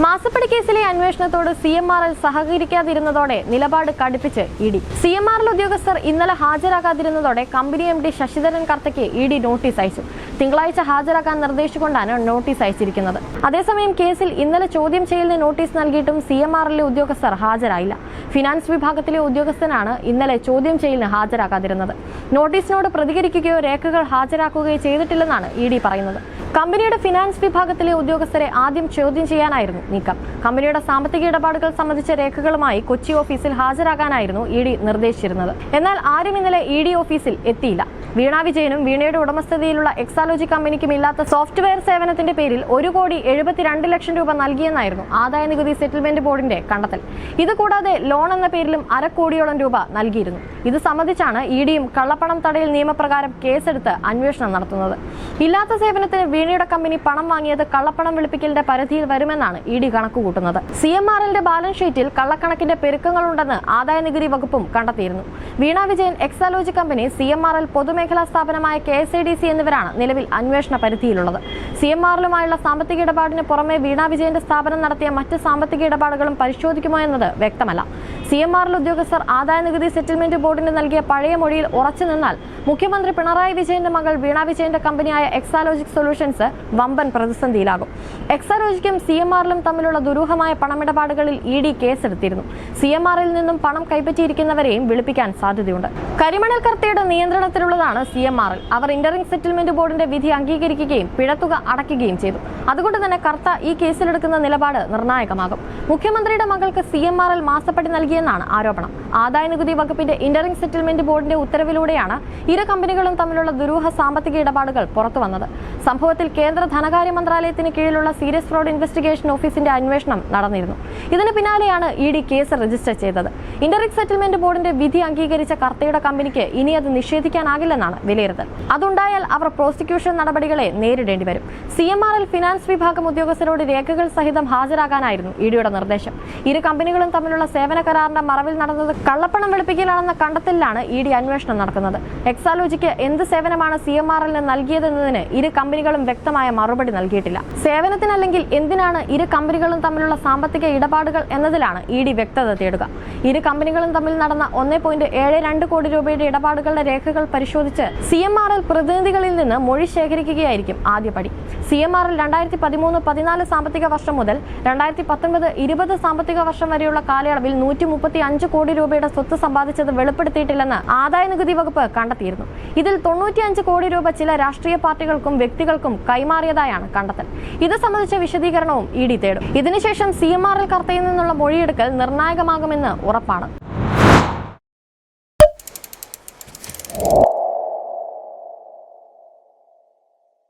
മാസപ്പടി കേസിലെ അന്വേഷണത്തോട് സി എം ആർ എൽ സഹകരിക്കാതിരുന്നതോടെ നിലപാട് കടുപ്പിച്ച് E D. C M R L ഉദ്യോഗസ്ഥർ ഇന്നലെ ഹാജരാകാതിരുന്നതോടെ കമ്പനി എം ഡി ശശിധരൻ കർത്തയ്ക്ക് ഇ ഡി നോട്ടീസ് അയച്ചു. തിങ്കളാഴ്ച ഹാജരാക്കാൻ നിർദ്ദേശിച്ചുകൊണ്ടാണ് നോട്ടീസ് അയച്ചിരിക്കുന്നത്. അതേസമയം കേസിൽ ഇന്നലെ ചോദ്യം ചെയ്യലിന് നോട്ടീസ് നൽകിയിട്ടും സി എം ആർ എൽ ഉദ്യോഗസ്ഥർ ഹാജരായില്ല. ഫിനാൻസ് വിഭാഗത്തിലെ ഉദ്യോഗസ്ഥനാണ് ഇന്നലെ ചോദ്യം ചെയ്യലിന് ഹാജരാകാതിരുന്നത്. നോട്ടീസിനോട് പ്രതികരിക്കുകയോ രേഖകൾ ഹാജരാക്കുകയോ ചെയ്തിട്ടില്ലെന്നാണ് ഇ ഡി പറയുന്നത്. കമ്പനിയുടെ ഫിനാൻസ് വിഭാഗത്തിലെ ഉദ്യോഗസ്ഥരെ ആദ്യം ചോദ്യം ചെയ്യാനായിരുന്നു നീക്കം. കമ്പനിയുടെ സാമ്പത്തിക ഇടപാടുകൾ സംബന്ധിച്ച രേഖകളുമായി കൊച്ചി ഓഫീസിൽ ഹാജരാകാനായിരുന്നു ഇ ഡി നിർദ്ദേശിച്ചിരുന്നത്. എന്നാൽ ആരും ഇന്നലെ ഇ ഡി ഓഫീസിൽ എത്തിയില്ല. വീണ വിജയനും വീണയുടെ ഉടമസ്ഥതയിലുള്ള എക്സാലോജി കമ്പനിക്കും ഇല്ലാത്ത സോഫ്റ്റ്വെയർ സേവനത്തിന്റെ പേരിൽ ഒരു കോടി എഴുപത്തിരണ്ട് ലക്ഷം രൂപ നൽകിയെന്നായിരുന്നു ആദായ നികുതി സെറ്റിൽമെന്റ് ബോർഡിന്റെ കണ്ടെത്തൽ. ഇതുകൂടാതെ ലോൺ എന്ന പേരിലും അരക്കോടിയോളം രൂപ നൽകിയിരുന്നു. ഇത് സംബന്ധിച്ചാണ് ഇ ഡിയും കള്ളപ്പണം തടയൽ നിയമപ്രകാരം കേസെടുത്ത് അന്വേഷണം നടത്തുന്നത്. ഇല്ലാത്ത സേവനത്തിന് വീണയുടെ കമ്പനി പണം വാങ്ങിയത് കള്ളപ്പണം വെളുപ്പിക്കലിന്റെ പരിധിയിൽ വരുമെന്നാണ് ഇ ഡി കണക്കുകൂട്ടുന്നത്. സി എം ആർ എല്ലിന്റെ ബാലൻസ് ഷീറ്റിൽ കള്ളക്കണക്കിന്റെ പെരുക്കങ്ങളുണ്ടെന്ന് ആദായ നികുതി വകുപ്പും കണ്ടെത്തിയിരുന്നു. Veena Vijayan Exalogic company C M R L പൊതുമേഖലാ സ്ഥാപനമായ K S I D C എന്നിവരാണ് നിലവിൽ അന്വേഷണ പരിധിയിലുള്ളത്. സി എം ആറിലുമായുള്ള സാമ്പത്തിക ഇടപാടിന് പുറമെ വീണ വിജയന്റെ സ്ഥാപനം നടത്തിയ മറ്റ് സാമ്പത്തിക ഇടപാടുകളും പരിശോധിക്കുമോ എന്നത് വ്യക്തമല്ല. സി എം ആറിൽ ഉദ്യോഗസ്ഥർ ആദായ നികുതി സെറ്റിൽമെന്റ് ബോർഡിന് നൽകിയ പഴയ മൊഴിയിൽ ഉറച്ചു നിന്നാൽ മുഖ്യമന്ത്രി പിണറായി വിജയന്റെ മകൾ വീണ വിജയന്റെ കമ്പനിയായ എക്സാലോജിക് സൊല്യൂഷൻസ് വമ്പൻ പ്രതിസന്ധിയിലാകും. എക്സാലോജിക്കും സി എം ആറിലും തമ്മിലുള്ള ദുരൂഹമായ പണമിടപാടുകളിൽ ഇ ഡി കേസെടുത്തിരുന്നു. സി എം ആറിൽ നിന്നും പണം കൈപ്പറ്റിയിരിക്കുന്നവരെയും വിളിപ്പിക്കാൻ സാധ്യതയുണ്ട്. കരിമണൽ കർത്തയുടെ നിയന്ത്രണത്തിലുള്ളതാണ് സി എം ആർ. അവർ ഇന്ററിംഗ് സെറ്റിൽമെന്റ് ബോർഡിന്റെ വിധി അംഗീകരിക്കുകയും പിഴത്തുക അടയ്ക്കുകയും ചെയ്തു. അതുകൊണ്ട് തന്നെ കർത്ത ഈ കേസിലെടുക്കുന്ന നിലപാട് നിർണായകമാകും. മുഖ്യമന്ത്രിയുടെ മകൾക്ക് സി എം ആർ എൽ മാസപ്പടി നൽകിയെന്നാണ് ആരോപണം. ആദായ നികുതി വകുപ്പിന്റെ ഇന്ററിംഗ് സെറ്റിൽമെന്റ് ബോർഡിന്റെ ഉത്തരവിലൂടെയാണ് ഇരു കമ്പനികളും തമ്മിലുള്ള ദുരൂഹ സാമ്പത്തിക ഇടപാടുകൾ പുറത്തുവന്നത്. സംഭവത്തിൽ കേന്ദ്ര ധനകാര്യ മന്ത്രാലയത്തിന് കീഴിലുള്ള സീരിയസ് ഫ്രോഡ് ഇൻവെസ്റ്റിഗേഷൻ ഓഫീസിന്റെ അന്വേഷണം നടന്നിരുന്നു. ഇതിന് പിന്നാലെയാണ് ഇ ഡി കേസ് രജിസ്റ്റർ ചെയ്തത്. ഇന്ററിംഗ് സെറ്റിൽമെന്റ് ബോർഡിന്റെ വിധി അംഗീകരിച്ച കർത്തയുടെ കമ്പനിക്ക് ഇനി അത് നിഷേധിക്കാനാകില്ലെന്നാണ് വിലയിരുത്തൽ. അതുണ്ടായാൽ അവർ പ്രോസിക്യൂഷൻ നടപടികളെ നേരിടേണ്ടി വരും. C M R L finance വിഭാഗം ഉദ്യോഗസ്ഥരോട് രേഖകൾ സഹിതം ഹാജരാകാനായിരുന്നു ഇഡിയുടെ നിർദ്ദേശം. ഇരു കമ്പനികളും തമ്മിലുള്ള സേവന കരാറിന്റെ മറവിൽ നടന്നത് കള്ളപ്പണം വെളുപ്പിക്കലാണെന്ന കണ്ടെത്തലിലാണ് ഇ ഡി അന്വേഷണം നടക്കുന്നത്. എക്സാലോജിക്ക് എന്ത് സേവനമാണ് സി എം ആർ എല്ലിന് നൽകിയതെന്നതിന് ഇരു കമ്പനികളും വ്യക്തമായ മറുപടി നൽകിയിട്ടില്ല. സേവനത്തിനല്ലെങ്കിൽ എന്തിനാണ് ഇരു കമ്പനികളും തമ്മിലുള്ള സാമ്പത്തിക ഇടപാടുകൾ എന്നതിലാണ് ഇ ഡി വ്യക്തത തേടുക. ഇരു കമ്പനികളും തമ്മിൽ നടന്ന ഒന്നേ പോയിന്റ് ഏഴ് രണ്ട് കോടി രൂപയുടെ ഇടപാടുകളുടെ രേഖകൾ പരിശോധിച്ച് സി എം ആർ എൽ പ്രതിനിധികളിൽ നിന്ന് മൊഴി ശേഖരിക്കുകയായിരിക്കും ആദ്യപടി സി എം ആർ എൽ രണ്ടായിരത്തി പതിമൂന്ന് പതിനാല് സാമ്പത്തിക വർഷം മുതൽ രണ്ടായിരത്തി പത്തൊൻപത് ഇരുപത് സാമ്പത്തിക വർഷം വരെയുള്ള കാലയളവിൽ നൂറ്റി മുപ്പത്തി അഞ്ച് കോടി രൂപയുടെ സ്വത്ത് സമ്പാദിച്ചത് വെളിപ്പെടുത്തിയിട്ടില്ലെന്ന് ആദായ നികുതി വകുപ്പ് കണ്ടെത്തിയിരുന്നു. ഇതിൽ തൊണ്ണൂറ്റിയഞ്ച് കോടി രൂപ ചില രാഷ്ട്രീയ പാർട്ടികൾക്കും വ്യക്തികൾക്കും കൈമാറിയതായാണ് കണ്ടെത്തൽ. ഇത് സംബന്ധിച്ച വിശദീകരണവും ഇ ഡി തേടും. ഇതിനുശേഷം സി എം ആർ എൽ കർത്തയിൽ നിന്നുള്ള മൊഴിയെടുക്കൽ നിർണായകമാകുമെന്ന് ഉറപ്പാണ്.